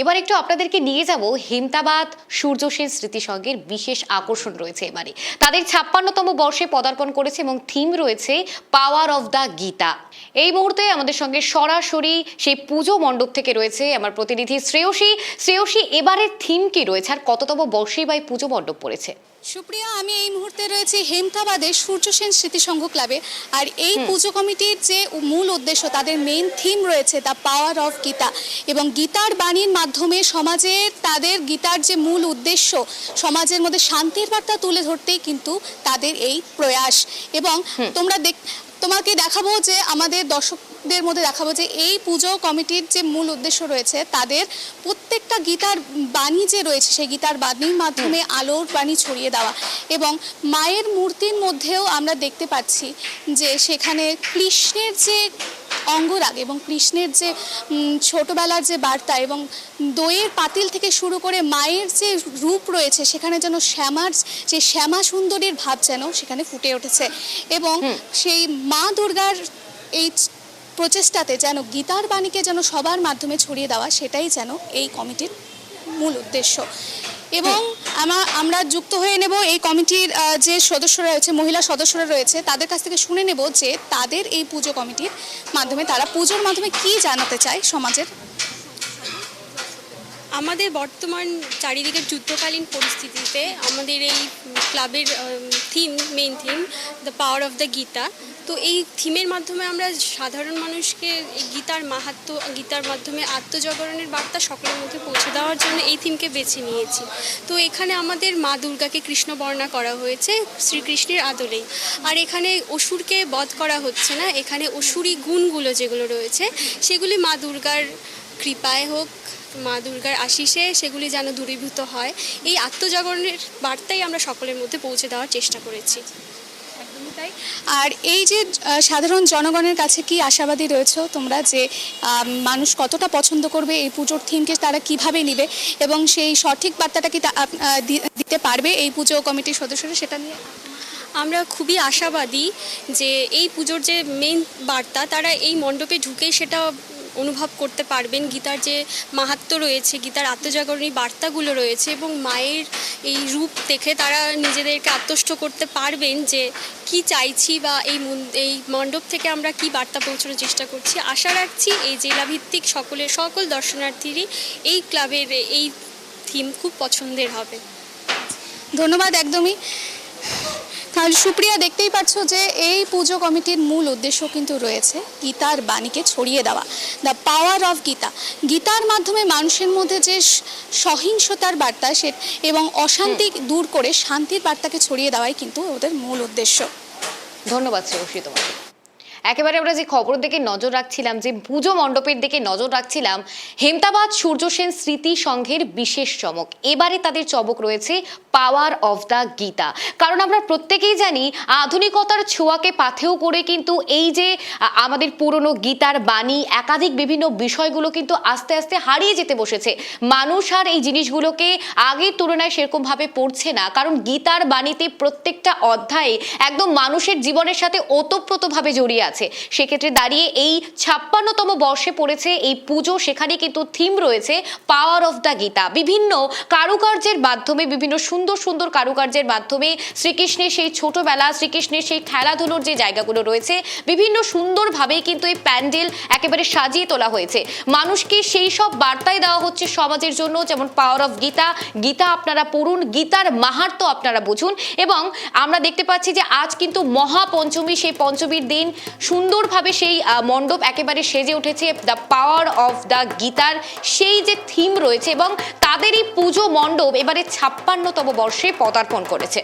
এবার একটু আপনাদেরকে নিয়ে যাব হেমতাবাদ সূর্য সেন স্মৃতিসংঘের বিশেষ আকর্ষণ রয়েছে এবারে। তাদের ছাপ্পান্নতম বর্ষে পদার্পণ করেছে এবং থিম রয়েছে পাওয়ার অফ দ্য গীতা। এই মুহূর্তে আমাদের সঙ্গে সরাসরি সেই পুজো মণ্ডপ থেকে রয়েছে আমার প্রতিনিধি শ্রেয়সী। শ্রেয়সী, এবারের থিম কি রয়েছে আর কততম বর্ষেই বা এই পুজো মণ্ডপ পড়েছে? সুপ্রিয়া আমি এই মুহূর্তে রয়েছি হেমতাবাদে সূর্য সেন স্মৃতিসংঘ ক্লাবে। আর এই পুজো কমিটির যে মূল উদ্দেশ্য তাদের মেইন থিম রয়েছে দ্য পাওয়ার অফ গীতা এবং গীতার বাণীর মাধ্যমে সমাজে তাদের গীতার যে মূল উদ্দেশ্য সমাজের মধ্যে শান্তির বার্তা তুলে ধরতেই কিন্তু তাদের এই প্রয়াস। এবং তোমরা দেখ তোমাকে দেখাবো যে আমাদের দর্শকদের মধ্যে দেখাবো যে এই পুজো কমিটির যে মূল উদ্দেশ্য রয়েছে, তাদের প্রত্যেকটা গীতার বাণী যে রয়েছে, সেই গীতার বাণীর মাধ্যমে আলোর বাণী ছড়িয়ে দেওয়া এবং মায়ের মূর্তির মধ্যেও আমরা দেখতে পাচ্ছি যে সেখানে কৃষ্ণের যে অঙ্গরাগ এবং কৃষ্ণের যে ছোটবেলার যে বার্তা এবং দইয়ের পাতিল থেকে শুরু করে মায়ের যে রূপ রয়েছে সেখানে যেন শ্যামার যে শ্যামা সুন্দরীর ভাব যেন সেখানে ফুটে উঠেছে এবং সেই মা দুর্গার এই প্রচেষ্টাতে যেন গীতার বাণীকে যেন সবার মাধ্যমে ছড়িয়ে দেওয়া সেটাই যেন এই কমিটির মূল উদ্দেশ্য। এবং আমা- আমরা যুক্ত হয়ে নেব এই কমিটির যে সদস্যরা রয়েছে, মহিলা সদস্যরা রয়েছে, তাদের কাছ থেকে শুনে নেব যে তাদের এই পুজো কমিটির মাধ্যমে তারা পুজোর মাধ্যমে কি জানাতে চায় সমাজের আমাদের বর্তমান চারিদিকের যুদ্ধকালীন পরিস্থিতিতে আমাদের এই ক্লাবের theme main theme the power of the Gita তো এই থিমের মাধ্যমে আমরা সাধারণ মানুষকে এই গীতার মাহাত্ম, গীতার মাধ্যমে আত্মজাগরণের বার্তা সকলের মধ্যে পৌঁছে দেওয়ার জন্য এই থিমকে বেছে নিয়েছি। তো এখানে আমাদের মা দুর্গাকে কৃষ্ণ বর্ণনা করা হয়েছে শ্রীকৃষ্ণের আদলেই আর এখানে অসুরকে বধ করা হচ্ছে না, এখানে অসুরি গুণগুলো যেগুলো রয়েছে, সেগুলি মা দুর্গার কৃপায় হোক মা দুর্গার আশিসে সেগুলি যেন দূরীভূত হয়। এই আত্মজাগরণের বার্তাই আমরা সকলের মধ্যে পৌঁছে দেওয়ার চেষ্টা করেছি। একদমই তাই। আর এই যে সাধারণ জনগণের কাছে কি আশাবাদী রয়েছে তোমরা যে মানুষ কতটা পছন্দ করবে এই পুজোর থিমকে তারা কীভাবে নেবে এবং সেই সঠিক বার্তাটা কি দিতে পারবে এই পুজো কমিটির সদস্যরা সেটা নিয়ে? আমরা খুবই আশাবাদী যে এই পুজোর যে মেন বার্তা তারা এই মণ্ডপে ঢুকেই সেটা অনুভব করতে পারবেন। গীতার যে মাহাত্ম্য রয়েছে, গীতার আত্মজাগরণী বার্তাগুলো রয়েছে এবং মায়ের এই রূপ দেখে তারা নিজেদেরকে আত্মস্থ করতে পারবেন যে কি চাইছি বা এই এই মণ্ডপ থেকে আমরা কি বার্তা পৌঁছানোর চেষ্টা করছি। আশা রাখছি এই জেলাভিত্তিক সকলের, সকল দর্শনার্থীরই এই ক্লাবের এই থিম খুব পছন্দের হবে। ধন্যবাদ একদমই। তাহলে সুপ্রিয়া দেখতেই পাচ্ছ যে এই পুজো কমিটির মূল উদ্দেশ্য কিন্তু রয়েছে গীতার বাণীকে ছড়িয়ে দেওয়া দ্য পাওয়ার অফ গীতা। গীতার মাধ্যমে মানুষের মধ্যে যে সহিংসতার বার্তা সে এবং অশান্তি দূর করে শান্তির বার্তাকে ছড়িয়ে দেওয়াই কিন্তু ওদের মূল উদ্দেশ্য। ধন্যবাদ শ্রেয়সী তোমাকে একেবারে আমরা যে খবর দিকে নজর রাখছিলাম, যে পুজো মণ্ডপের দিকে নজর রাখছিলাম, হেমতাবাদ সূর্য সেন স্মৃতি সংঘের বিশেষ চমক। এবারে তাদের চমক রয়েছে পাওয়ার অফ দ্য গীতা কারণ আমরা প্রত্যেকেই জানি, আধুনিকতার ছোঁয়াকে পাথেও করে কিন্তু এই যে আমাদের পুরনো গীতার বাণী, একাধিক বিভিন্ন বিষয়গুলো কিন্তু আস্তে আস্তে হারিয়ে যেতে বসেছে। মানুষ আর এই জিনিসগুলোকে আগের তুলনায় সেরকমভাবে পড়ছে না। কারণ গীতার বাণীতে প্রত্যেকটা অধ্যায়ে একদম মানুষের জীবনের সাথে ওতপ্রোতভাবে জড়িয়ে আছে সেক্ষেত্রে দাঁড়িয়ে এই ছাপ্পান্নতম বর্ষে পড়েছে এই পুজো। সেখানে কিন্তু থিম রয়েছে পাওয়ার অফ দ্য গীতা বিভিন্ন কারুকার্যের মাধ্যমে, বিভিন্ন সুন্দর সুন্দর কারুকার্যের মাধ্যমে শ্রীকৃষ্ণের সেই ছোটবেলা, শ্রীকৃষ্ণের সেই খেলাধুলোর যে জায়গাগুলো রয়েছে, বিভিন্ন সুন্দরভাবেই কিন্তু এই প্যান্ডেল একেবারে সাজিয়ে তোলা হয়েছে। মানুষকে সেই সব বার্তাই দেওয়া হচ্ছে সমাজের জন্য, যেমন পাওয়ার অফ গীতা গীতা আপনারা পড়ুন, গীতার মাহাত্ম্য আপনারা বুঝুন। এবং আমরা দেখতে পাচ্ছি যে আজ কিন্তু মহাপঞ্চমী, সেই পঞ্চমীর দিন সুন্দরভাবে সেই মণ্ডপ একেবারে সেজে উঠেছে দ্য পাওয়ার অফ দ্য গীতার সেই যে থিম রয়েছে এবং তাদেরই পুজো মণ্ডপ এবারে ছাপ্পান্নতম বর্ষে পদার্পণ করেছে।